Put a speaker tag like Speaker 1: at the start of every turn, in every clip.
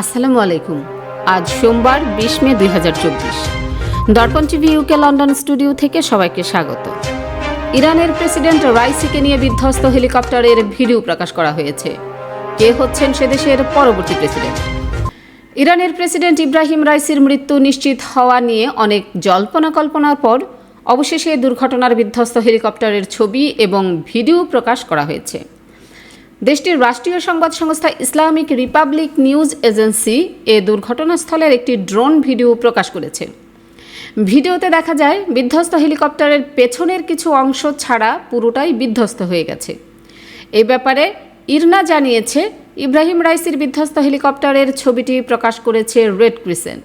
Speaker 1: আসসালামু আলাইকুম। আজ সোমবার, বিশ মে দুই হাজার চব্বিশ। দর্পণ টিভি ইউকে লন্ডন স্টুডিও থেকে সবাইকে স্বাগত। ইরানের প্রেসিডেন্ট রাইসিকে নিয়ে বিধ্বস্ত হেলিকপ্টারের ভিডিও প্রকাশ করা হয়েছে। কে হচ্ছেন সে দেশের পরবর্তী প্রেসিডেন্ট? ইরানের প্রেসিডেন্ট ইব্রাহিম রাইসির মৃত্যু নিশ্চিত হওয়া নিয়ে অনেক জল্পনা কল্পনার পর অবশেষে দুর্ঘটনার বিধ্বস্ত হেলিকপ্টারের ছবি এবং ভিডিও প্রকাশ করা হয়েছে। দেশটির রাষ্ট্রীয় সংবাদ সংস্থা ইসলামিক রিপাবলিক নিউজ এজেন্সি এ দুর্ঘটনাস্থলের একটি ড্রোন ভিডিও প্রকাশ করেছে। ভিডিওতে দেখা যায়, বিধ্বস্ত হেলিকপ্টারের পেছনের কিছু অংশ ছাড়া পুরোটাই বিধ্বস্ত হয়ে গেছে। এ ব্যাপারে ইরনা জানিয়েছে, ইব্রাহিম রাইসির বিধ্বস্ত হেলিকপ্টারের ছবিটি প্রকাশ করেছে রেড ক্রিসেন্ট।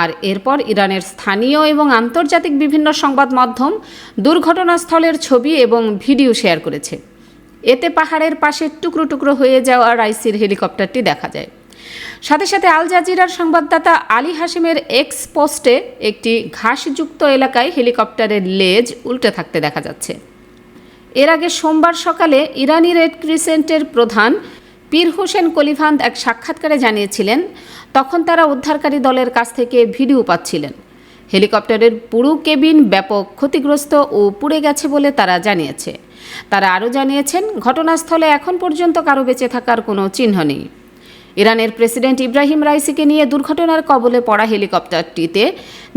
Speaker 1: আর এরপর ইরানের স্থানীয় এবং আন্তর্জাতিক বিভিন্ন সংবাদ মাধ্যম দুর্ঘটনাস্থলের ছবি এবং ভিডিও শেয়ার করেছে। এতে পাহাড়ের পাশে টুকরো টুকরো হয়ে যাওয়া রাইসির হেলিকপ্টারটি দেখা যায়। সাথে সাথে আল জাজিরার সংবাদদাতা আলী হাসিমের এক্স পোস্টে একটি ঘাসযুক্ত এলাকায় হেলিকপ্টারের লেজ উল্টে থাকতে দেখা যাচ্ছে। এর আগে সোমবার সকালে ইরানি রেড ক্রিসেন্টের প্রধান পীর হোসেন কলিভান্দ এক সাক্ষাৎকারে জানিয়েছিলেন, তখন তারা উদ্ধারকারী দলের কাছ থেকে ভিডিও পাচ্ছিলেন। হেলিকপ্টারের পুরো কেবিন ব্যাপক ক্ষতিগ্রস্ত ও পুড়ে গেছে বলে তারা জানিয়েছে। তারা আরও জানিয়েছেন, ঘটনাস্থলে এখন পর্যন্ত কারও বেঁচে থাকার কোনো চিহ্ন নেই। ইরানের প্রেসিডেন্ট ইব্রাহিম রাইসিকে নিয়ে দুর্ঘটনার কবলে পড়া হেলিকপ্টারটিতে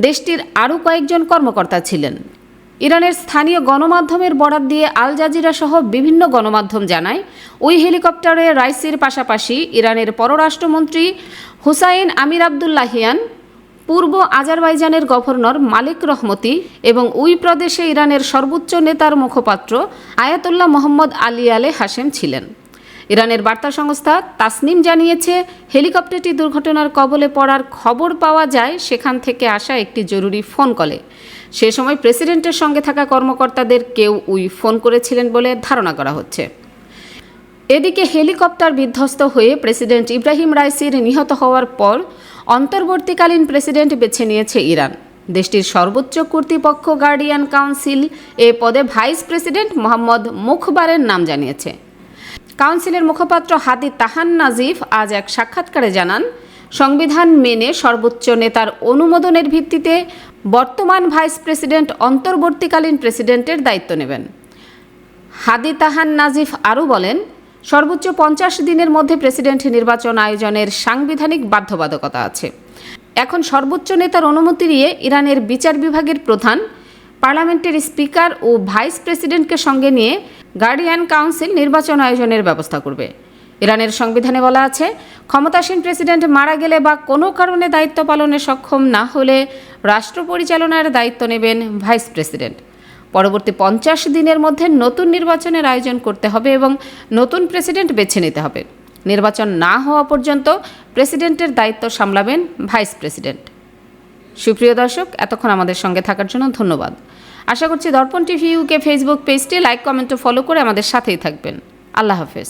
Speaker 1: দেশটির আরও কয়েকজন কর্মকর্তা ছিলেন। ইরানের স্থানীয় গণমাধ্যমের বরাত দিয়ে আল জাজিরা সহ বিভিন্ন গণমাধ্যম জানায়, ওই হেলিকপ্টারে রাইসির পাশাপাশি ইরানের পররাষ্ট্রমন্ত্রী হুসাইন আমির আবদুল্লাহিয়ান পূর্ব আজারবাইজানের গভর্নর মালিক রহমতি এবং উই প্রদেশে ইরানের সর্বোচ্চ নেতার মুখপাত্র আয়াতুল্লাহ মোহাম্মদ আলী আলে হাশেম ছিলেন। ইরানের বার্তা সংস্থা তাসনিম জানিয়েছে, হেলিকপ্টারটি দুর্ঘটনার কবলে পড়ার খবর পাওয়া যায়, সেখান থেকে আসা একটি জরুরি ফোন কলে। সে সময় প্রেসিডেন্টের সঙ্গে থাকা কর্মকর্তাদের কেউ উই ফোন করেছিলেন বলে ধারণা করা হচ্ছে। এদিকে হেলিকপ্টার বিধ্বস্ত হয়ে প্রেসিডেন্ট ইব্রাহিম রাইসির নিহত হওয়ার পর অন্তর্বর্তীকালীন প্রেসিডেন্ট বেছে নিয়েছে ইরান। দেশটির সর্বোচ্চ কর্তৃপক্ষ গার্ডিয়ান কাউন্সিল এ পদে ভাইস প্রেসিডেন্ট মোহাম্মদ মুখবারের নাম জানিয়েছে। কাউন্সিলের মুখপাত্র হাদি তাহান নাজিফ আজ এক সাক্ষাৎকারে জানান, সংবিধান মেনে সর্বোচ্চ নেতার অনুমোদনের ভিত্তিতে বর্তমান ভাইস প্রেসিডেন্ট অন্তর্বর্তীকালীন প্রেসিডেন্টের দায়িত্ব নেবেন। হাদি তাহান নাজিফ আরও বলেন সর্বোচ্চ পঞ্চাশ দিনের মধ্যে প্রেসিডেন্ট নির্বাচন আয়োজনের সাংবিধানিক বাধ্যবাধকতা আছে। এখন সর্বোচ্চ নেতার অনুমতি নিয়ে ইরানের বিচার বিভাগের প্রধান, পার্লামেন্টের স্পিকার ও ভাইস প্রেসিডেন্টকে সঙ্গে নিয়ে গার্ডিয়ান কাউন্সিল নির্বাচন আয়োজনের ব্যবস্থা করবে। ইরানের সংবিধানে বলা আছে, ক্ষমতাসীন প্রেসিডেন্ট মারা গেলে বা কোনো কারণে দায়িত্ব পালনে সক্ষম না হলে রাষ্ট্র পরিচালনার দায়িত্ব নেবেন ভাইস প্রেসিডেন্ট। পরবর্তী পঞ্চাশ দিনের মধ্যে নতুন নির্বাচনের আয়োজন করতে হবে এবং নতুন প্রেসিডেন্ট বেছে নিতে হবে। নির্বাচন না হওয়া পর্যন্ত প্রেসিডেন্টের দায়িত্ব সামলাবেন ভাইস প্রেসিডেন্ট। সুপ্রিয় দর্শক, এতক্ষণ আমাদের সঙ্গে থাকার জন্য ধন্যবাদ। আশা করছি দর্পণ টিভি ইউকে ফেসবুক পেজটি লাইক, কমেন্ট ও ফলো করে আমাদের সাথেই থাকবেন। আল্লাহ হাফেজ।